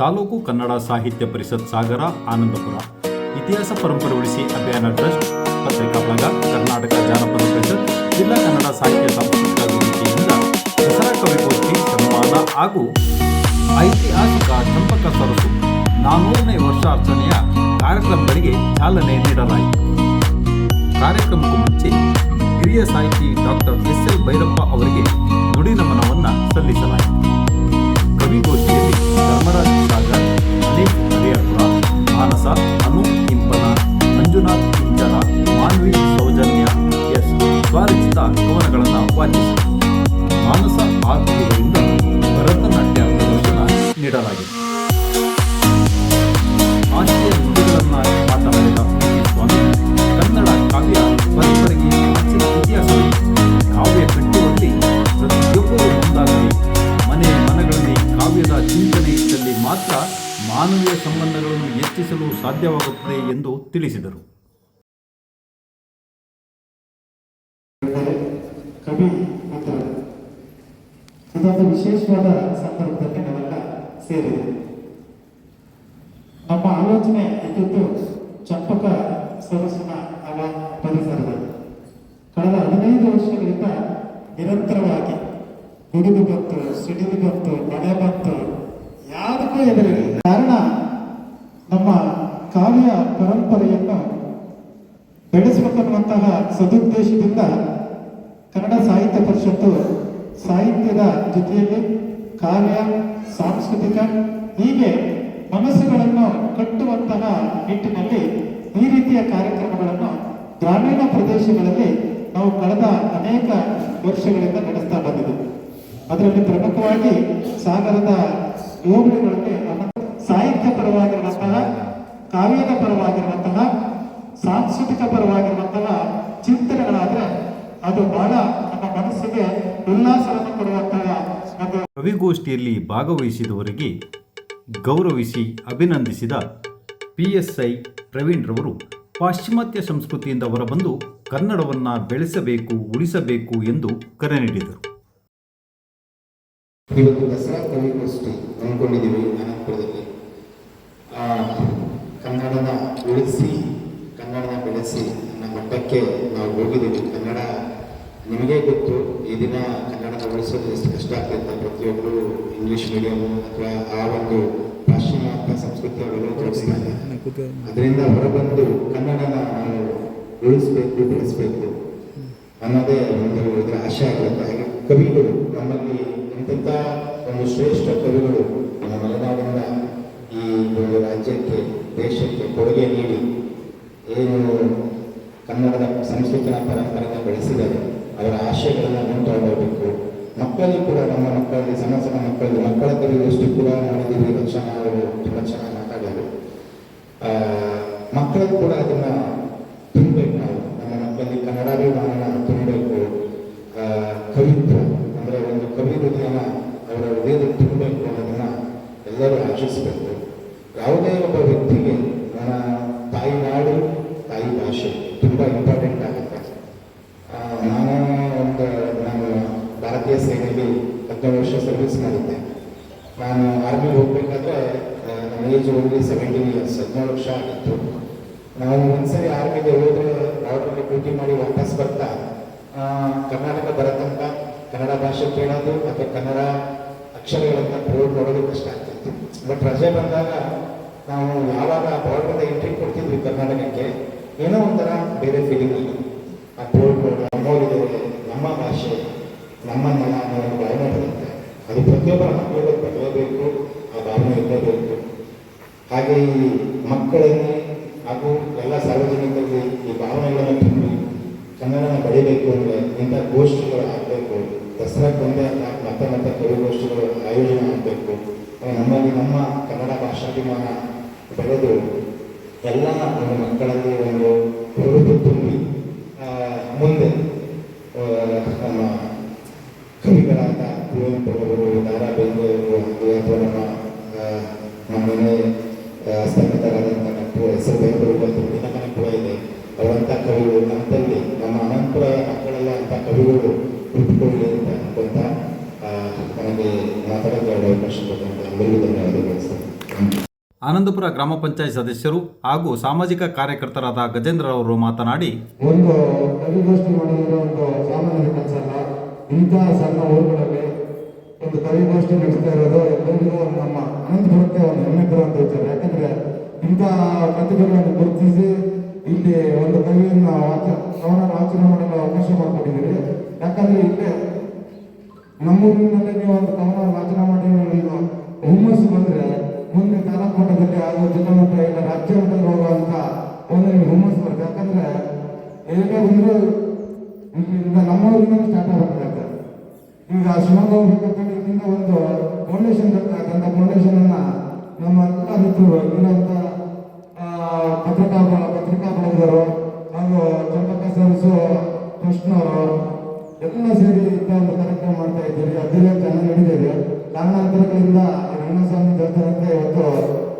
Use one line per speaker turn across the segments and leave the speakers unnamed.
ತಾಲೂಕು ಕನ್ನಡ ಸಾಹಿತ್ಯ ಪರಿಷತ್ ಸಾಗರ, ಆನಂದಪುರ. ಇತಿಹಾಸ ಪರಂಪರೆ ಉಳಿಸಿ ಅಭಿಯಾನ ಟ್ರಸ್ಟ್ ಪತ್ರಿಕಾ ಬಳಗ ಕರ್ನಾಟಕ ಜಾನಪದ ಪರಿಷತ್, ಜಿಲ್ಲಾ ಕನ್ನಡ ಸಾಹಿತ್ಯ ಸಾಂಸ್ಕೃತಿಕ ವೇದಿಕೆಯಿಂದ ದಸರಾ ಕವಿಗೋಷ್ಠಿ, ಸನ್ಮಾನ ಹಾಗೂ ಐತಿಹಾಸಿಕ ಚಂಪಕ ಸರಸು ನಾನ್ನೂರನೇ ವರ್ಷಾರ್ಚನೆಯ ಕಾರ್ಯಕ್ರಮಗಳಿಗೆ ಚಾಲನೆ ನೀಡಲಾಯಿತು. ಕಾರ್ಯಕ್ರಮಕ್ಕೂ ಮುಂಚೆ ಹಿರಿಯ ಸಾಹಿತಿ ಡಾಕ್ಟರ್ ಎಸ್ ಎಲ್ ಭೈರಪ್ಪ ಅವರಿಗೆ ಸಾಧ್ಯವಾಗುತ್ತದೆ ಎಂದು ತಿಳಿಸಿದರು.
ಇದೊಂದು ವಿಶೇಷವಾದ ಸಂದರ್ಭದಲ್ಲಿ ನಾವೆಲ್ಲ ಸೇರಿದೆ. ನಮ್ಮ ಆಲೋಚನೆ ಇದ್ದದ್ದು ಚಂಪಕ ಸರಸಿನ ಅವ ಪರಿಸರದಲ್ಲಿ ಕಳೆದ ಹದಿನೈದು ವರ್ಷಗಳಿಂದ ನಿರಂತರವಾಗಿ ಗುಡುಗು ಬಂತು, ಸಿಡಿದು ಬಂತು ಮಳೆ ಬಂತು ಯಾವುದಕ್ಕೂ ಎದುರಿಲ್ಲ ಕಾರಣ ನಮ್ಮ ಕಾವ್ಯ ಪರಂಪರೆಯನ್ನು ಬೆಳೆಸಬೇಕನ್ನುವಂತಹ ಸದುದ್ದೇಶದಿಂದ ಕನ್ನಡ ಸಾಹಿತ್ಯ ಪರಿಷತ್ತು ಸಾಹಿತ್ಯದ ಜೊತೆಯಲ್ಲಿ ಕಾವ್ಯ, ಸಾಂಸ್ಕೃತಿಕ, ಹೀಗೆ ಮನಸ್ಸುಗಳನ್ನು ಕಟ್ಟುವಂತಹ ನಿಟ್ಟಿನಲ್ಲಿ ಈ ರೀತಿಯ ಕಾರ್ಯಕ್ರಮಗಳನ್ನು ಗ್ರಾಮೀಣ ಪ್ರದೇಶಗಳಲ್ಲಿ ನಾವು ಕಳೆದ ಅನೇಕ ವರ್ಷಗಳಿಂದ ನಡೆಸ್ತಾ ಬಂದಿದೆ. ಅದರಲ್ಲಿ ಪ್ರಮುಖವಾಗಿ ಸಾಗರದ ಯೋಗಗಳಲ್ಲಿ ಸಾಹಿತ್ಯ ಪರವಾಗಿರುವಂತಹ, ಕಾವ್ಯದ ಪರವಾಗಿರುವಂತಹ, ಸಾಂಸ್ಕೃತಿಕ ಪರವಾಗಿರುವಂತಹ ಚಿಂತನೆಗಳಾದ್ರೆ ಅದು ಬಹಳ ನಮ್ಮ ಮನಸ್ಸಿಗೆ ಉಲ್ಲಾಸವನ್ನು ಕೊಡುವಂತಹ ಒಂದು
ಕವಿಗೋಷ್ಠಿಯಲ್ಲಿ ಭಾಗವಹಿಸಿದವರಿಗೆ ಗೌರವಿಸಿ ಅಭಿನಂದಿಸಿದ ಪಿಎಸ್ಐ ಪ್ರವೀಣ್ ರವರು ಪಾಶ್ಚಿಮಾತ್ಯ ಸಂಸ್ಕೃತಿಯಿಂದ ಹೊರಬಂದು ಕನ್ನಡವನ್ನು ಬೆಳೆಸಬೇಕು ಉಳಿಸಬೇಕು ಎಂದು ಕರೆ ನೀಡಿದರು.
ಇವತ್ತು ದಸರಾ ಕವಿಗೋಷ್ಠಿ ಅಂದ್ಕೊಂಡಿದ್ದೀವಿ ಅನಂತಪುರದಲ್ಲಿ. ಆ, ಕನ್ನಡನ ಉಳಿಸಿ ಕನ್ನಡನ ಬೆಳೆಸಿ ಮಟ್ಟಕ್ಕೆ ನಾವು ಹೋಗಿದ್ದೀವಿ. ಕನ್ನಡ ನಿಮಗೆ ಗೊತ್ತು, ಈ ದಿನ ಕನ್ನಡನ ಉಳಿಸೋದು ಎಷ್ಟು ಕಷ್ಟ ಆಗ್ತದೆ ಪ್ರತಿಯೊಬ್ಬರು ಇಂಗ್ಲಿಷ್ ಮೀಡಿಯಂ ಅಥವಾ ಆ ಒಂದು ಪಾಶ್ಚಿಮಾತ್ಯ ತೋರಿಸ್ತಾರೆ ಅದರಿಂದ ಹೊರಬಂದು ಕನ್ನಡನ ನಾವು ಉಳಿಸ್ಬೇಕು, ಬೆಳೆಸ್ಬೇಕು ಅನ್ನೋದೇ ಒಂದು ಇದರ ಆಶೆ ಆಗಿರುತ್ತೆ ಹಾಗೆ ಕವಿಗಳು ನಮ್ಮಲ್ಲಿ ಇಂಥ ಒಂದು ಶ್ರೇಷ್ಠ ಕವಿಗಳು ಸಂಸ್ಕೃತಿನ ಪರಂಪರೆಯನ್ನು ಬೆಳೆಸಿದ್ದಾರೆ ಅವರ ಆಶಯಗಳನ್ನು ಮುಂತಾಗಬೇಕು ಮಕ್ಕಳು ಕೂಡ ನಮ್ಮ ಮಕ್ಕಳಲ್ಲಿ ಸಣ್ಣ ಸಣ್ಣ ಮಕ್ಕಳಿಗೆ ಮಕ್ಕಳ ಎಷ್ಟು ಕೂಡ ಮಾಡಿದ್ದೀವಿ ತಕ್ಷಣ ಅವರು ತುಂಬ ಚೆನ್ನಾಗಿ ಮಾತಾಡೋರು ಆ, ಮಕ್ಕಳಿಗೆ ಕೂಡ ಅದನ್ನ ತುಂಬಬೇಕು ನಾವು. ನಮ್ಮ ಮಕ್ಕಳಲ್ಲಿ ಕನ್ನಡಾಭಿಮಾನ ತುಂಬಬೇಕು. ಕವಿತ್ವ ಅಂದ್ರೆ ಒಂದು ಕವಿ ಹೃದಯನ ಅವರ ಹೃದಯದಲ್ಲಿ ತುಂಬಬೇಕು ಅನ್ನೋದನ್ನ ಎಲ್ಲರೂ ಆಚರಿಸಬೇಕು. ಯಾವುದೇ ಒಬ್ಬ ವ್ಯಕ್ತಿಗೆ ನಾನು ಆರ್ಮಿಗೆ ಹೋಗ್ಬೇಕಾದ್ರೆ ನನ್ನ ಏಜ್ ಓನ್ಲಿ ಸೆವೆಂಟೀನ್ ಇಯರ್ಸ್ ಹದಿನೇಳು ವರ್ಷ ಆಗಿತ್ತು. ನಾವು ಒಂದ್ಸರಿ ಆರ್ಮಿಗೆ ಹೋದ್ರೆ ಬಾರ್ಡರ್ಗೆ ಡ್ಯೂಟಿ ಮಾಡಿ ವಾಪಸ್ ಬರ್ತಾ ಕರ್ನಾಟಕ ಬರತಂಕ, ಕನ್ನಡ ಭಾಷೆ ಕೇಳೋದು ಅಥವಾ ಕನ್ನಡ ಅಕ್ಷರಗಳನ್ನು ಪ್ರೋಡ್ ನೋಡೋದು ಕಷ್ಟ ಆಗ್ತಿತ್ತು. ಬಟ್ ರಜೆ ಬಂದಾಗ ನಾವು ಯಾವಾಗ ಬಾರ್ಡರ್ ಎಂಟ್ರಿ ಕೊಡ್ತಿದ್ವಿ ಕರ್ನಾಟಕಕ್ಕೆ, ಏನೋ ಒಂಥರ ಬೇರೆ ಫೀಲಿಂಗ್ ಆಗುತ್ತೆ ಆ ಬೋರ್ಡ್ ನಮ್ಮೋರಿದೆ ನಮ್ಮ ಭಾಷೆ, ನಮ್ಮ ನೆಲ ಅನ್ನೋ ಒಂದು ಬರುತ್ತೆ ಅದು ಪ್ರತಿಯೊಬ್ಬರ ಮಕ್ಕಳಿಗೆ ಕಟ್ಟಬೇಕು ಆ ಭಾವನೆ ಇರಬೇಕು ಹಾಗೆ ಈ ಮಕ್ಕಳಲ್ಲಿ ಹಾಗೂ ಎಲ್ಲ ಸಾರ್ವಜನಿಕರಿಗೆ ಈ ಭಾವನೆಗಳನ್ನು ತುಂಬಿ ಕನ್ನಡನ ಬೆಳಿಬೇಕು ಅಂದರೆ ಇಂಥ ಗೋಷ್ಠಿಗಳು ಆಗಬೇಕು. ದಸರಾ ಮತ್ತೆ ಮತ್ತೆ ಕವಿಗೋಷ್ಠಿಗಳು ಆಯೋಜನೆ ಆಗಬೇಕು. ನಮ್ಮಲ್ಲಿ ನಮ್ಮ ಕನ್ನಡ ಭಾಷಾಭಿಮಾನ ಬೆಳೆದು ಎಲ್ಲ ನಮ್ಮ ಮಕ್ಕಳಲ್ಲಿ ನಮ್ಮನೆ ಸ್ಥಾಪಿತರಾದಂಥ ಡಾಕ್ಟರ್ ಎಸ್ ಎಲ್ ಬೇಂದ್ರೆಯವರು ಅಂತ ದಿನಮನೆ ಕೂಡ ಇದೆ. ಅವರಂಥ ಕವಿಗಳು ನಮ್ಮಲ್ಲಿ ನಮ್ಮ ಅನಂತರ ಮಕ್ಕಳೆಲ್ಲ ಅಂಥ ಕವಿಗಳು ಹುಟ್ಟುಕೊಳ್ಳಿ ಅಂತ ಅನ್ಕೊಂತ ನನಗೆ ಮಾತಾಡೋಕ್ಕೆ ಅವಕಾಶ ಕೊಟ್ಟಂತ ಎಲ್ಲರಿಗೂ ಧನ್ಯವಾದಗಳು ಸರ್.
ಆನಂದಪುರ ಗ್ರಾಮ ಪಂಚಾಯತ್ ಸದಸ್ಯರು ಹಾಗೂ ಸಾಮಾಜಿಕ ಕಾರ್ಯಕರ್ತರಾದ ಗಜೇಂದ್ರ ಅವರು ಮಾತನಾಡಿ
ಒಂದು ಕವಿಗೋಷ್ಠಿ ಮಾಡೋದು ಒಂದು ಸಾಮಾನ್ಯ ಕೆಲಸ ಅಲ್ಲ ಇಂತಹ ಸಣ್ಣ ಊರುಗಳಲ್ಲಿ ಒಂದು ಕವಿಗೋಷ್ಠಿ ನಡೆಸ್ತಾ ಇರೋದು, ಎಲ್ಲರಿಗೂ ನಮ್ಮ ಅನಂತಪುರಕ್ಕೆ ಒಂದು ಹೆಮ್ಮೆ ಅಂತ ಹೇಳ್ತಾರೆ. ಯಾಕಂದ್ರೆ ಇಂಥ ಪ್ರತಿಭೆಗಳನ್ನು ಗುರುತಿಸಿ ಇಲ್ಲಿ ಒಂದು ಕವಿಯನ್ನು ವಾಚ ಕವನ ವಾಚನ ಮಾಡಲು ಅವಕಾಶ ಮಾಡಿಕೊಟ್ಟಿದ್ದೀರಿ. ಯಾಕಂದ್ರೆ ಇಲ್ಲೇ ನಮ್ಮೂರಿನಲ್ಲಿ ನೀವು ಒಂದು ಕವನ ವಾಚನ ಮಾಡಿ ಹುಮ್ಮಸ್ಸು ಬಂದ್ರೆ ಮುಂದೆ ತಾಲೂಕು ಮಟ್ಟದಲ್ಲಿ ಹಾಗೂ ಜಿಲ್ಲಾ ಮಟ್ಟ ಇಲ್ಲ ರಾಜ್ಯ ಮಟ್ಟದಲ್ಲಿ ಹೋಗುವಂತ ಒಂದು ನಿಮ್ಗೆ ಹುಮ್ಮಸ್ಸು ಬರುತ್ತೆ. ಯಾಕಂದ್ರೆ ಈಗ ಒಂದು ಇಲ್ಲಿಂದ ನಮ್ಮೂರಿಂದ ಸ್ಟಾರ್ಟ್ ಆಗಬೇಕಾಗುತ್ತೆ ಈಗ ಶಿವಮೊಗ್ಗ ಇಲ್ಲಿಂದ ಒಂದು ಫೌಂಡೇಶನ್ ಬೇಕಾದಂತ ಫೌಂಡೇಶನ್ ಅನ್ನ ನಮ್ಮ ಎಲ್ಲ ಮಿತ್ರರು ಇರುವಂತ ಪತ್ರಿಕಾ ಪತ್ರಿಕಾ ಬಳಗದವರು ಹಾಗೂ ಚಂಪಕ ಸರಸು ಕೃಷ್ಣವರು ಎಲ್ಲ ಸೇರಿ ಇಂಥ ಒಂದು ಕಾರ್ಯಕ್ರಮ ಮಾಡ್ತಾ ಇದ್ದೀವಿ. ಅದರಲ್ಲೇ ಚೆನ್ನಾಗಿ ನಡೀತೇವೆ. ಕಾರಣಾಂತರಗಳಿಂದ ರಂಗಸ್ವಾಮಿ ದೇವಸ್ಥಾನಕ್ಕೆ ಇವತ್ತು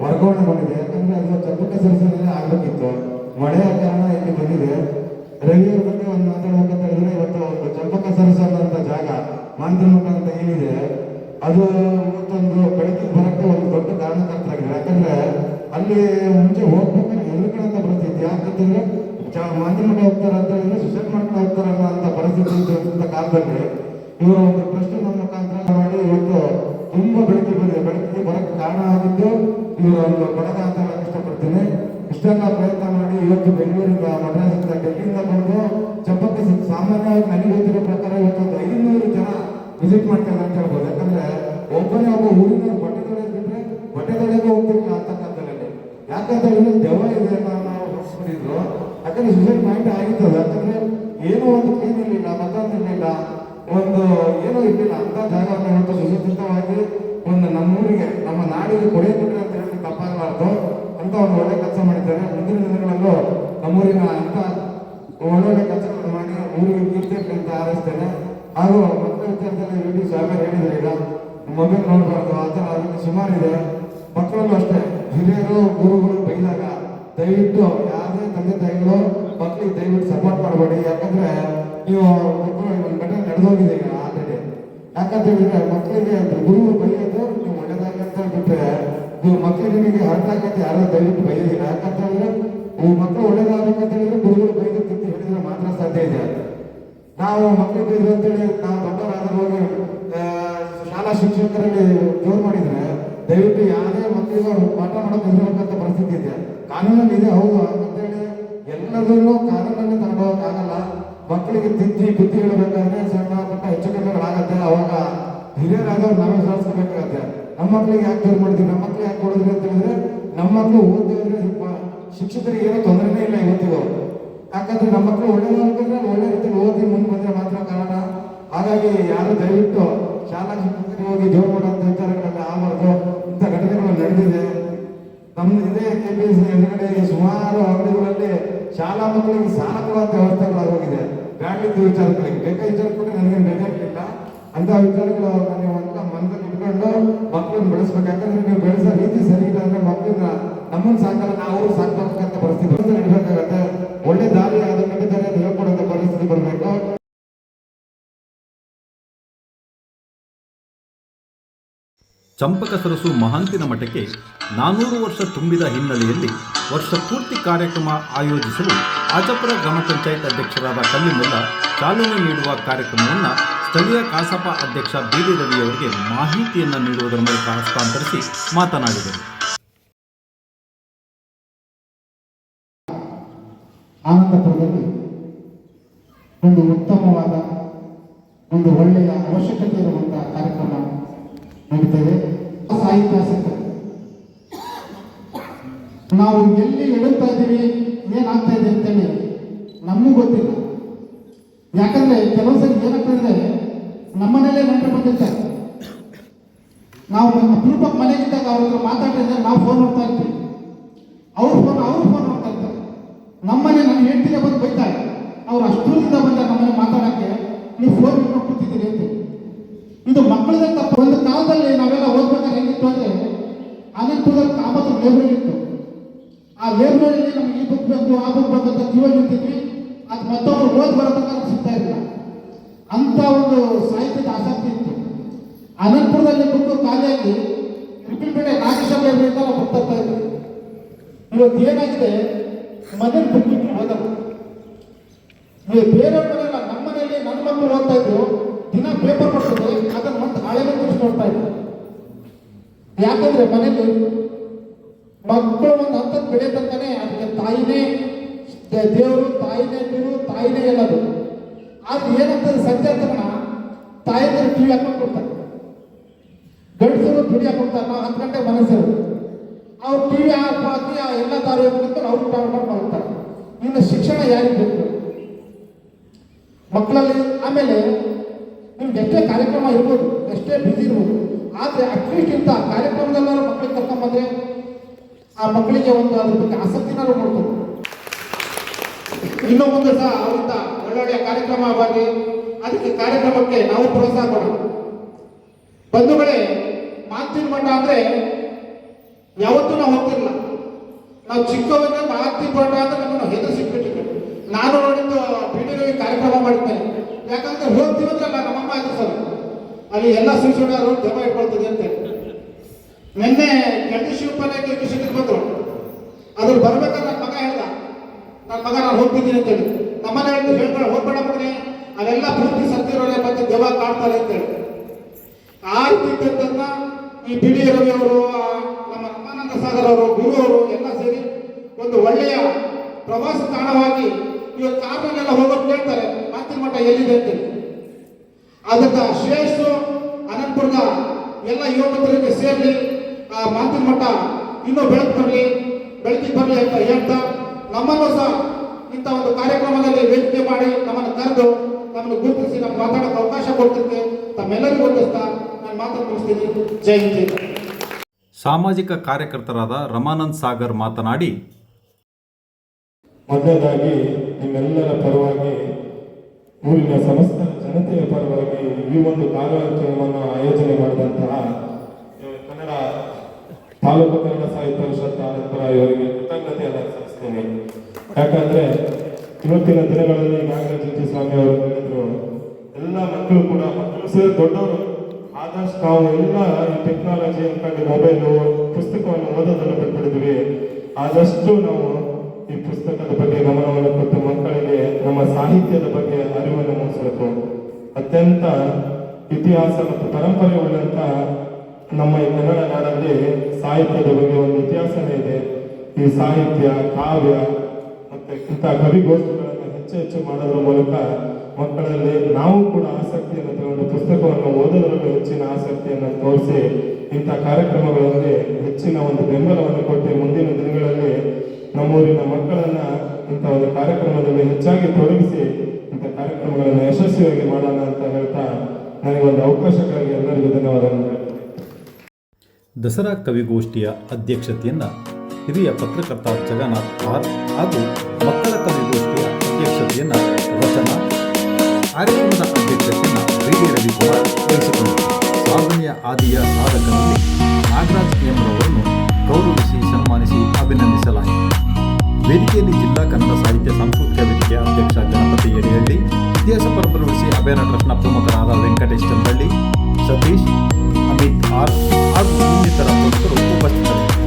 ವರ್ಗಾವಣೆಗೊಂಡಿದೆ ಯಾಕಂದ್ರೆ ಅದು ಚಂಪಕ ಸರಸಲ್ಲೇ ಆಗಬೇಕಿತ್ತು. ಮಳೆಯ ಕಾರಣ ಇಲ್ಲಿ ಬಂದಿದೆ. ರವಿಯವ್ರ ಬಗ್ಗೆ ಒಂದು ಮಾತಾಡಬೇಕಂತ ಹೇಳಿದ್ರೆ ಇವತ್ತು ಒಂದು ಚಂಪಕ ಸರಸು ಅನ್ನೋಂಥ ಜಾಗ, ಮಾಂತ್ರಮುಖ ಅಂತ ಏನಿದೆ ಅದು ಮತ್ತೊಂದು ಬೆಳಕಿಗೆ ಬರಕ್ಕೆ ಒಂದು ದೊಡ್ಡ ಕಾರಣಕರ್ತರಾಗಿದೆ ಯಾಕಂದ್ರೆ ಅಲ್ಲಿ ಮುಂಚೆ ಹೋಗ್ಬೇಕಾದ್ರೆ ಹೆದರ್ಕೊಳ್ಳೋ ಪರಿಸ್ಥಿತಿ. ಯಾಕಂತಂದ್ರೆ ಮಾಧ್ಯಮ ಹೋಗ್ತಾರೆ ಅಂತ ಹೇಳಿದ್ರೆ ಸುಸೈಡ್ ಮಾಡ್ಕೊಂಡು ಹೋಗ್ತಾರಲ್ಲ ಅಂತ ಪರಿಸ್ಥಿತಿ ಇದ್ದಂಥ ಕಾಲದಲ್ಲಿ ಇವರು ಒಂದು ಪ್ರಶ್ನೆ ನಮ್ಮ ಮುಖಾಂತರ ಮಾಡಿ ಇವತ್ತು ತುಂಬಾ ಬೆಳಕಿಗೆ ಬಂದಿದೆ. ಬೆಳಕಿಗೆ ಬರಕ್ಕೆ ಕಾರಣ ಆಗಿದ್ದು ಇವರ ಒಂದು ಕೊಡಗ ಅಂತ ಹೇಳಕ್ ಇಷ್ಟಪಡ್ತೀನಿ. ಇಷ್ಟೆಲ್ಲ ಪ್ರಯತ್ನ ಮಾಡಿ ಇವತ್ತು ಬೆಂಗಳೂರಿಂದ ಮಡ್ರಾಸಿಂದ ಡೆಲ್ಲಿಯಿಂದ ಬಂದು ಚಪ್ಪಕ್ಕೆ ಸಾಮಾನ್ಯವಾಗಿ ನನಗೆ ಗೊತ್ತಿರೋ ಪ್ರಕಾರ ಇವತ್ತು ಐನೂರು ಜನ ವಿಸಿಟ್ ಮಾಡ್ತಾರೆ ಅಂತ ಹೇಳ್ಬೋದು. ಯಾಕಂದ್ರೆ ಒಬ್ಬನೇ ಒಬ್ಬ ಊರಿನ ಬಟ್ಟೆ ತೊಳೆದು ಬಿಟ್ರೆ ಬಟ್ಟೆ ತೊಳೆಯೋಕೆ ಹೋಗ್ತಿರ್ಲಿಲ್ಲ ಅಂತ ಯಾಕಂತ ಹೇಳಿದ್ರೆ ದೆವ್ವ ಇದೆ ನಾವು ಹೊರಿಸ್ಬಿಟ್ಟಿದ್ರು. ಯಾಕಂದ್ರೆ ಸುಸೈಡ್ ಮೈಂಡ್ ಆಗಿತ್ತು. ಯಾಕಂದ್ರೆ ಏನೋ ಒಂದು ಕ್ಲೀನ್ ಇರಲಿಲ್ಲ, ಮತ್ತೊಂದು ಇರಲಿಲ್ಲ, ಒಂದು ಏನೋ ಇರಲಿಲ್ಲ. ಅಂತ ಜಾಗವನ್ನು ಹೇಳ್ತಾ ಸುಸಜ್ಜಿತವಾಗಿ ಒಂದು ನಮ್ಮೂರಿಗೆ, ನಮ್ಮ ನಾಡಿಗೆ ಕೊಡೆ ಕೊಟ್ಟರೆ ಅಂತ ಹೇಳಿ ತಪ್ಪಾಗಬಾರ್ದು ಅಂತ ಒಂದು ಒಳ್ಳೆ ಕೆಲಸ ಮಾಡಿದ್ದಾರೆ. ಮುಂದಿನ ದಿನಗಳಲ್ಲೂ ನಮ್ಮೂರಿನ ಅಂತ ಒಳ್ಳೊಳ್ಳೆ ಕೆಲಸಗಳನ್ನು ಮಾಡಿ ಊರಿಗೆ ಕೀರ್ತಿ ಅಂತ ಆರಿಸ್ತೇನೆ ಹಾಗೂ ಮಕ್ಕಳ ವಿಚಾರದಲ್ಲಿ ವಿ ಡಿ ಸ್ವಾಮಿ ಹೇಳಿದ್ರು ಈಗ. ಮೊಬೈಲ್ ನೋಡಬಾರ್ದು, ಆ ಥರ ಅದನ್ನು ಸುಮಾರಿದೆ ಮಕ್ಕಳಲ್ಲೂ ಅಷ್ಟೇ, ಹಿರಿಯರು, ಗುರುಗಳು ಬೈದಾಗ ದಯವಿಟ್ಟು ಯಾವುದೇ ತಂದೆ ತಾಯಿಗಳು ಮಕ್ಕಳಿಗೆ ದಯವಿಟ್ಟು ಸಪೋರ್ಟ್ ಮಾಡಬೇಡಿ. ಯಾಕಂದ್ರೆ ನೀವು ಮಕ್ಕಳು ಒಂದು ಘಟನೆ ನಡೆದೋಗಿದೆ ಈಗ ಆಲ್ರೆಡಿ ಯಾಕಂತ ಹೇಳಿದ್ರೆ ಮಕ್ಕಳಿಗೆ ಗುರುಗಳು ಬೈಯೋದು ನೀವು ಒಳ್ಳೆದಾಗಿ ಅಂತ ಬಿಟ್ಟರೆ ನೀವು ಮಕ್ಕಳಿಗೆ ನಿಮಗೆ ಹರ್ಟ್ ಆಗತ್ತೆ ಯಾರೋ ದಯವಿಟ್ಟು ಬೈಯೋದಿಲ್ಲ. ಯಾಕಂತ ಹೇಳಿದ್ರೆ ಮಕ್ಕಳು ಒಳ್ಳೇದಾಗಬೇಕಂತ ಹೇಳಿದ್ರೆ ಗುರುಗಳು ಬೈದಂತ ಹೇಳಿದ್ರೆ ಮಾತ್ರ ಸಾಧ್ಯ ಇದೆ. ನಾವು ಮಕ್ಕಳಿದ್ದೀವಿ ಅಂತೇಳಿ ನಾವು ದೊಡ್ಡವರಾದ್ರೂ ಹೋಗಿ ಶಾಲಾ ಶಿಕ್ಷಕರಲ್ಲಿ ಜೋರು ಮಾಡಿದ್ರೆ ದಯವಿಟ್ಟು ಯಾವುದೇ ಮಕ್ಕಳಿಗೂ ಪಾಠ ಹೆದರ್ಬೇಕಂತ ಪರಿಸ್ಥಿತಿ ಇದೆ. ಕಾನೂನಲ್ಲಿ ಇದೆ, ಹೌದು, ಅಂತೇಳಿ ಎಲ್ಲದನ್ನೂ ಕಾನೂನಲ್ಲಿ ತಗೊಂಡೋಗಕ್ಕಾಗಲ್ಲ. ಮಕ್ಕಳಿಗೆ ತಿದ್ದಿ ಬುದ್ಧಿ ಹೇಳಬೇಕಾದ್ರೆ ಸಣ್ಣ ಪುಟ್ಟ ಹೆಚ್ಚು ಕಡಿಮೆಗಳಾಗತ್ತೆ ಅವಾಗ ಹಿರಿಯರಾದವ್ರು ನಾವೇ ಸುಧಾರಿಸ್ಕೋಬೇಕಾಗತ್ತೆ ನಮ್ಮ ಮಕ್ಕಳಿಗೆ ಯಾಕೆ ಜೋರು ಮಾಡ್ತೀವಿ ನಮ್ಮ ಮಕ್ಕಳಿಗೆ ಯಾಕೆ ಕೊಡಿದ್ರಿ ಅಂತ ಹೇಳಿದ್ರೆ, ನಮ್ಮ ಮಕ್ಕಳು ಓದಿದ್ರೆ ಶಿಕ್ಷಕರಿಗೆ ಏನೋ ತೊಂದರೆನೇ ಇಲ್ಲ ಇವತ್ತಿಗೂ. ಯಾಕಂದ್ರೆ ನಮ್ಮ ಮಕ್ಕಳು ಒಳ್ಳೆಯದಾಗಬೇಕಂದ್ರೆ ಒಳ್ಳೆ ರೀತಿಯಲ್ಲಿ ಓದಿ ಮುಂದೆ ಬಂದ್ರೆ ಮಾತ್ರ ಕಾರಣ ಹಾಗಾಗಿ ಯಾರು ದಯವಿಟ್ಟು ಶಾಲಾ ಶಿಕ್ಷಕರಿಗೆ ಹೋಗಿ ಜೋರು ಮಾಡುವಂತ ವಿಚಾರಗಳಲ್ಲಿ ಆಗಬಾರ್ದು ಇಂಥ ಘಟನೆಗಳು ನಡೆದಿದೆ. ನಮ್ಮ ಇದೇ ಕೆ ಪಿ ಸಿ ಎದುರುಗಡೆ ಸುಮಾರು ಅಂಗಡಿಗಳಲ್ಲಿ ಶಾಲಾ ಮಕ್ಕಳಿಗೆ ಸಾಲ ಕೊಡುವಂತ ವ್ಯವಸ್ಥೆಗಳಾಗೋಗಿದೆ. ಬ್ಯಾಂಕಿಂಗ್ ವಿಚಾರಗಳಿಗೆ. ಬೇಕಾದ ವಿಚಾರ ಕೂಡ ನನಗೆ ಬೇಕಾಗಿಲ್ಲ ಅಂತ ವಿಚಾರಗಳು ನೀವು ಅಂತ ಮನದಲ್ಲಿ ಇಟ್ಕೊಂಡು ಮಕ್ಕಳನ್ನ ಬೆಳೆಸ್ಬೇಕು. ಯಾಕಂದ್ರೆ ನೀವು ಬೆಳೆಸೋ ರೀತಿ ಸರಿ ಇಲ್ಲ ಅಂದ್ರೆ ಮಕ್ಕಳನ್ನ ನಮ್ಮನ್ನ ಸಾಕಲ್ಲ, ನಾವು ಸಾಕಬೇಕಂತ ಪರಿಸ್ಥಿತಿ ಬಂದು ನಡಿಬೇಕಾಗತ್ತೆ ಒಳ್ಳೆ ದಾರಿ ಅದು ಹೇಳ್ಕೊಡುವಂತ ಪರಿಸ್ಥಿತಿ ಬರಬೇಕು.
ಚಂಪಕ ಸರಸು ಮಹಾಂತಿನ ಮಠಕ್ಕೆ ನಾನೂರು ವರ್ಷ ತುಂಬಿದ ಹಿನ್ನೆಲೆಯಲ್ಲಿ ವರ್ಷ ಪೂರ್ತಿ ಕಾರ್ಯಕ್ರಮ ಆಯೋಜಿಸಲು ಆಜಪುರ ಗ್ರಾಮ ಪಂಚಾಯತ್ ಅಧ್ಯಕ್ಷರಾದ ಕಲ್ಲಿಮುಲ್ಲ ಚಾಲನೆ ನೀಡುವ ಕಾರ್ಯಕ್ರಮವನ್ನು ಸ್ಥಳೀಯ ಕಸಾಪ ಅಧ್ಯಕ್ಷ ಬಿಡಿ ರವಿಯವರಿಗೆ ಮಾಹಿತಿಯನ್ನು ನೀಡುವುದರ ಮೂಲಕ ಹಸ್ತಾಂತರಿಸಿ ಮಾತನಾಡಿದರು.
ಆನಂದಪುರದಲ್ಲಿ ಒಂದು ಉತ್ತಮವಾದ ಒಂದು ಒಳ್ಳೆಯ ಅವಶ್ಯಕತೆ ಇರುವಂತಹ ಕಾರ್ಯಕ್ರಮ ನಡೀತದೆ. ಸಾಹಿತ್ಯಾಸಕ್ತರು ನಾವು ಎಲ್ಲಿ ಎಡುತ್ತಾ ಇದ್ದೀವಿ, ಏನಾಗ್ತಾ ಇದೆ ಅಂತೇಳಿ ನಮಗೂ ಗೊತ್ತಿಲ್ಲ. ಯಾಕಂದ್ರೆ ಕೆಲವು ಸರಿ ಏನಾಗ್ತದೆ ನಮ್ಮನೇಲೆ ನೆಂಟರು ಬಂದಿರ್ತಾರೆ ನಾವು ನಮ್ಮ ಮನೆಗಿದ್ದಾಗ ಅವ್ರ ಹತ್ರ ಮಾತಾಡ್ತಿದ್ರೆ ನಾವು ಫೋನ್ ನೋಡ್ತಾ ಇರ್ತೀವಿ. ಅವ್ರ ಫೋನ್ ಅವ್ರ ಫೋನ್ ನಮ್ಮನೆ ನನ್ನ ಹೆಂಡತಿಗೆ ಬಂದು ಬೈತಾರೆ ಅವ್ರು ಅಷ್ಟೂರಿಂದ ಬಂದ ನಮ್ಮನೆ ಮಾತಾಡೋಕ್ಕೆ ನೀವು ಫೋನ್ ಇಟ್ಕೊಂಡು ಕೂತಿದ್ದೀರಿ ಅಂತ ಇದು ಮಕ್ಕಳದ ತಪ್ಪು. ಒಂದು ಕಾಲದಲ್ಲಿ ನಾವೆಲ್ಲ ಓದ್ಬೇಕಾದ್ರೆ ಹೆಂಗಿತ್ತು ಅಂದರೆ ಅನಂತರದಲ್ಲಿ ಕಾಮತ್ತು ಲೈಬ್ರರಿ ಇತ್ತು ಆ ಲೈಬ್ರರಿಯಲ್ಲಿ ನಮ್ಗೆ ಈ ಬುಕ್ ಬಂತು, ಆ ಬುಕ್ ಬಂತು ಅಂತ ಜೀವನ ಇರ್ತಿದ್ವಿ. ಅದು ಮತ್ತೊಬ್ಬರು ಓದ್ ಬರೋದಕ್ಕೆ ಸಿಗ್ತಾ ಇರಲಿಲ್ಲ. ಅಂತ ಒಂದು ಸಾಹಿತ್ಯದ ಆಸಕ್ತಿ ಇತ್ತು. ಅನಂತಪುರದಲ್ಲಿ ಬುಕ್ ಖಾಲಿಯಾಗಿ ರಿಪೀಟ್ ನಾಗೇಶ್ವರ ಪರಂಪರೆಯಿಂದ ನಾವು ಬರ್ತಾ ಇದ್ವಿ ಇವತ್ತು ಏನಾಗಿದೆ? ಮನೇಲಿ ಬಿಟ್ಬಿಟ್ಟು ಹೋದವು ನೀವು ಬೇರೆಯವ್ರ ಮನೆಯಲ್ಲ ನಮ್ಮ ಮನೆಯಲ್ಲಿ ನನ್ನ ಮಕ್ಕಳು ಓದ್ತಾ ಇದ್ರು, ದಿನ ಪೇಪರ್ ಬರ್ತದೆ ಅದನ್ನ ಮತ್ತೆ ಹಾಳೆ ಮಕ್ಕಳು ನೋಡ್ತಾ ಇದ್ರು. ಯಾಕಂದ್ರೆ ಮನೇಲಿ ಮಕ್ಕಳು ಒಂದು ಹಂತದ ಬೆಳೆದಂತಾನೆ ಅದಕ್ಕೆ ತಾಯಿನೇ ದೇವರು, ತಾಯಿನೇ, ಗುರು, ತಾಯಿನೇ ಎಲ್ಲದು ಆದ್ರೆ ಏನಂತಂದ್ರೆ ಸಂಜೆ ತಕ್ಷಣ ತಾಯಿ ಟಿವಿ ಹಾಕೊಂಡು ಕೊಡ್ತಾರೆ ಗಂಡಸರು ದುಡಿ ಹಾಕೊಡ್ತಾರೆ ನಾವು ಹತ್ತು ಗಂಟೆ ಮನಸ್ಸರು ಅವ್ರು ಟಿವಿ ಆಫ್ ಹಾಕಿ ಆ ಎಲ್ಲ ದಾರಿ ಹೋಗ್ಬಿಟ್ಟು ಅವ್ರು ಮಾಡ್ಕೊಂಡು ಮಾಡ್ತಾರೆ ಶಿಕ್ಷಣ ಯಾರಿಗೆ ಬೇಕು? ಮಕ್ಕಳಲ್ಲಿ, ಆಮೇಲೆ ನಿಮ್ಗೆ ಎಷ್ಟೇ ಕಾರ್ಯಕ್ರಮ ಇರ್ಬೋದು, ಎಷ್ಟೇ ಬಿಸಿ ಇರ್ಬೋದು, ಆದರೆ ಅಟ್ಲೀಸ್ಟ್ ಇಂಥ ಕಾರ್ಯಕ್ರಮದಲ್ಲಾದ್ರೂ ಮಕ್ಕಳಿಗೆ ಕರ್ಕೊಂಬಂದ್ರೆ ಆ ಮಕ್ಕಳಿಗೆ ಒಂದು ಅದ್ರ ಬಗ್ಗೆ ಆಸಕ್ತಿನಾದ್ರು ಮಾಡ್ತಾರೆ ಇನ್ನೂ ಮುಂದೆ ಸಹ ಅವರಿಂದ ಒಳ್ಳೊಳ್ಳೆಯ ಕಾರ್ಯಕ್ರಮ ಮಾಡಿ, ಅದಕ್ಕೆ ಕಾರ್ಯಕ್ರಮಕ್ಕೆ ನಾವು ಪ್ರೋತ್ಸಾಹ ಕೊಡೋಣ ಬಂಧುಗಳೇ, ಮಾತಿನ ಮಠ ಅಂದ್ರೆ ಯಾವತ್ತೂ ನಾವು ಹೋಗ್ತಿಲ್ಲ ನಾವು ಚಿಕ್ಕವನ್ನ ಮಾತಿನ ಪಾಠ ಅಂತ ನಮ್ಮನ್ನು ಹೆದರ್ಸಿಟ್ಬಿಟ್ಟಿದ್ದೆ ನಾನು ನೋಡಿದ್ದು ಪೀಠದಲ್ಲಿ ಕಾರ್ಯಕ್ರಮ ಮಾಡಿದ್ದೇನೆ ಯಾಕಂದ್ರೆ ಹೋಗ್ತೀವಂದ್ರಲ್ಲ ನಮ್ಮಮ್ಮ ಸರ್ ಅಲ್ಲಿ ಎಲ್ಲ ಶಿಕ್ಷಣರು ಜಮ ಇಟ್ಕೊಳ್ತದೆ ಅಂತ. ನಿನ್ನೆ ಕೆಟ್ಟ ಶಿವಪನೆ ಶಿಕ್ಷಕರು ಬಂದ್ರು. ಅದ್ರ ಬರ್ಬೇಕಾದ್ರೆ ನನ್ನ ಮಗ ಹೇಳ್ದ. ನನ್ನ ಮಗ, ನಾನು ಹೋಗ್ತಿದ್ದೀನಿ ಅಂತೇಳಿ ನಮ್ಮನೆ ಹೇಳ್ತು ಹೇಳ್ಬೇಡ ಹೋಗ್ಬೇಡ ಬಿಡಿ ಅಲ್ಲೆಲ್ಲ ಪೂರ್ತಿ ಸತ್ತಿರೋರೆ ಮತ್ತೆ ದೆವ್ವ ಕಾಡ್ತಾರೆ ಅಂತೇಳಿ ಆ ರೀತಿ ಈ ಬಿ ಡಿ ರವಿ ಅವರು ನಮ್ಮ ಸಾಗರ್ ಅವರು ಗುರು ಅವರು ಎಲ್ಲ ಸೇರಿ ಒಂದು ಒಳ್ಳೆಯ ಪ್ರವಾಸ ತಾಣವಾಗಿ ಇವತ್ತು ಕಾರ್ನಲ್ಲೆಲ್ಲ ಹೋಗೋದು ಕೇಳ್ತಾರೆ, ಮಾತಿನ ಮಠ ಎಲ್ಲಿದೆ ಅಂತ ಅದಕ್ಕೆ ಶ್ರೇಷ್ಠ ಅನಂತಪುರದ ಎಲ್ಲ ಯುವಕರಿಗೆ ಸೇರಲಿ, ಆ ಮಾತಿನ ಮಠ ಇನ್ನೂ ಬೆಳಕು ಬರಲಿ ಬೆಳಕಿಗೆ ಬರಲಿ ಅಂತ ಹೇಳ್ತಾ, ನಮ್ಮನ್ನು ಸಹ ಇಂಥ ಒಂದು ಕಾರ್ಯಕ್ರಮದಲ್ಲಿ ವೇದಿಕೆ ಮಾಡಿ ನಮ್ಮನ್ನು ಕರೆದು ನಮ್ಮನ್ನು ಗುರುತಿಸಿ ನಮ್ಗೆ ಮಾತಾಡೋಕೆ ಅವಕಾಶ ಕೊಡ್ತಿದ್ದೆ ತಮ್ಮೆಲ್ಲರಿಗೂ ಗೊತ್ತಿಸ್ತಾ ನಾನು ಮಾತನ್ನು ಮುಗಿಸ್ತೀನಿ ಜೈ ಹಿಂದ್.
ಸಾಮಾಜಿಕ ಕಾರ್ಯಕರ್ತರಾದ ರಮಾನಂದ್ ಸಾಗರ್ ಮಾತನಾಡಿ,
ಮೊದಲಾಗಿ ನಿಮ್ಮೆಲ್ಲರ ಪರವಾಗಿ, ಊರಿನ ಸಮಸ್ತ ಜನತೆಯ ಪರವಾಗಿ ಈ ಒಂದು ಕಾರ್ಯಕ್ರಮವನ್ನು ಆಯೋಜನೆ ಮಾಡಿದಂತಹ ಕನ್ನಡ ತಾಲೂಕು ಕನ್ನಡ ಸಾಹಿತ್ಯ ಪರಿಷತ್ ಇವರಿಗೆ ಕೃತಜ್ಞತೆಯನ್ನು ಸಲ್ಲಿಸ್ತೇನೆ. ಯಾಕಂದ್ರೆ ಇವತ್ತಿನ ದಿನಗಳಲ್ಲಿ ನಾಗರಾಜ ಸ್ವಾಮಿ ಅವರು ಹೇಳಿದ್ರು, ಎಲ್ಲ ಮಕ್ಕಳು ಕೂಡ ಮಕ್ಕಳು ಸೇರಿ ದೊಡ್ಡವರು ಆದಷ್ಟು ನಾವು ಎಲ್ಲ ಟೆಕ್ನಾಲಜಿ ಅಂದ್ಕೊಂಡು ಮೊಬೈಲು ಪುಸ್ತಕವನ್ನು ಓದೋದನ್ನು ಬಿಟ್ಬಿಡಿದ್ವಿ. ಆದಷ್ಟು ನಾವು ಈ ಪುಸ್ತಕದ ಬಗ್ಗೆ ಗಮನವನ್ನು ಕೊಟ್ಟು ಮಕ್ಕಳಿಗೆ ನಮ್ಮ ಸಾಹಿತ್ಯದ ಬಗ್ಗೆ ಅರಿವನ್ನು ಮೂಡಿಸಬೇಕು. ಅತ್ಯಂತ ಇತಿಹಾಸ ಮತ್ತು ಪರಂಪರೆ ಉಳ್ಳಂತ ನಮ್ಮ ಈ ಕನ್ನಡ ನಾಡಲ್ಲಿ ಸಾಹಿತ್ಯದ ಬಗ್ಗೆ ಒಂದು ಇತಿಹಾಸನೇ ಇದೆ. ಈ ಸಾಹಿತ್ಯ, ಕಾವ್ಯ ಮತ್ತೆ ಇಂಥ ಕವಿಗೋಷ್ಠಿಗಳನ್ನು ಹೆಚ್ಚು ಹೆಚ್ಚು ಮಾಡೋದ್ರ ಮೂಲಕ ಮಕ್ಕಳಲ್ಲಿ ನಾವು ಕೂಡ ಆಸಕ್ತಿಯನ್ನು ತಗೊಂಡು ಪುಸ್ತಕವನ್ನು ಓದೋದ್ರಲ್ಲಿ ಹೆಚ್ಚಿನ ಆಸಕ್ತಿಯನ್ನು ತೋರಿಸಿ ಇಂಥ ಕಾರ್ಯಕ್ರಮಗಳಲ್ಲಿ ಹೆಚ್ಚಿನ ಒಂದು ಬೆಂಬಲವನ್ನು ಕೊಟ್ಟು ಮುಂದಿನ ದಿನಗಳಲ್ಲಿ ನಮ್ಮೂರಿನ ಮಕ್ಕಳನ್ನ ಇಂಥ ಒಂದು ಕಾರ್ಯಕ್ರಮದಲ್ಲಿ ಹೆಚ್ಚಾಗಿ ತೊಡಗಿಸಿ ಇಂಥ ಕಾರ್ಯಕ್ರಮಗಳನ್ನು ಯಶಸ್ವಿಯಾಗಿ ಮಾಡೋಣ ಅಂತ ಹೇಳ್ತಾ ನನಗೆ ಒಂದು ಅವಕಾಶಕ್ಕಾಗಿ ಎಲ್ಲರಿಗೂ ಧನ್ಯವಾದಗಳು.
ದಸರಾ ಕವಿಗೋಷ್ಠಿಯ ಅಧ್ಯಕ್ಷತೆಯನ್ನು ಹಿರಿಯ ಪತ್ರಕರ್ತ ಜಗನ್ನಾಥ್ ಆರ್ ಹಾಗೂ ಮಕ್ಕಳ ಕವಿಗೋಷ್ಠಿಯ ಅಧ್ಯಕ್ಷತೆಯನ್ನು ಕಾರ್ಯಕ್ರಮದ ಅಧ್ಯಕ್ಷತೆಯನ್ನು ಡಿ ರವಿಕುಮಾರ್ ವಹಿಸಿಕೊಂಡಿದ್ದರು ಸಾಧನೆಯ ಆದಿಯ ಸಾಧಕರಲ್ಲಿ ನಾಗರಾಜ್ ಎಂಬುವರನ್ನು ಗೌರವಿಸಿ ಸನ್ಮಾನಿಸಿ ಅಭಿನಂದಿಸಲಾಯಿತು. ವೇದಿಕೆಯಲ್ಲಿ ಜಿಲ್ಲಾ ಕನ್ನಡ ಸಾಹಿತ್ಯ ಸಾಂಸ್ಕೃತಿಕ ವೇದಿಕೆ ಅಧ್ಯಕ್ಷ ಗಣಪತಿ ಯಡಿಹಳ್ಳಿ ಇತಿಹಾಸ ಪರಪರವಹಿಸಿ ಅಭಯನ ಟ್ರಸ್ಟ್ನ ಪ್ರಮುಖರಾದ ವೆಂಕಟೇಶ್ ಚಂದಳ್ಳಿ, ಸತೀಶ್, ಅಮಿತ್ ಆರ್ ಹಾಗೂ ಇನ್ನಿತರ ಪ್ರಮುಖರು ಉಪಸ್ಥಿತರಿದ್ದರು.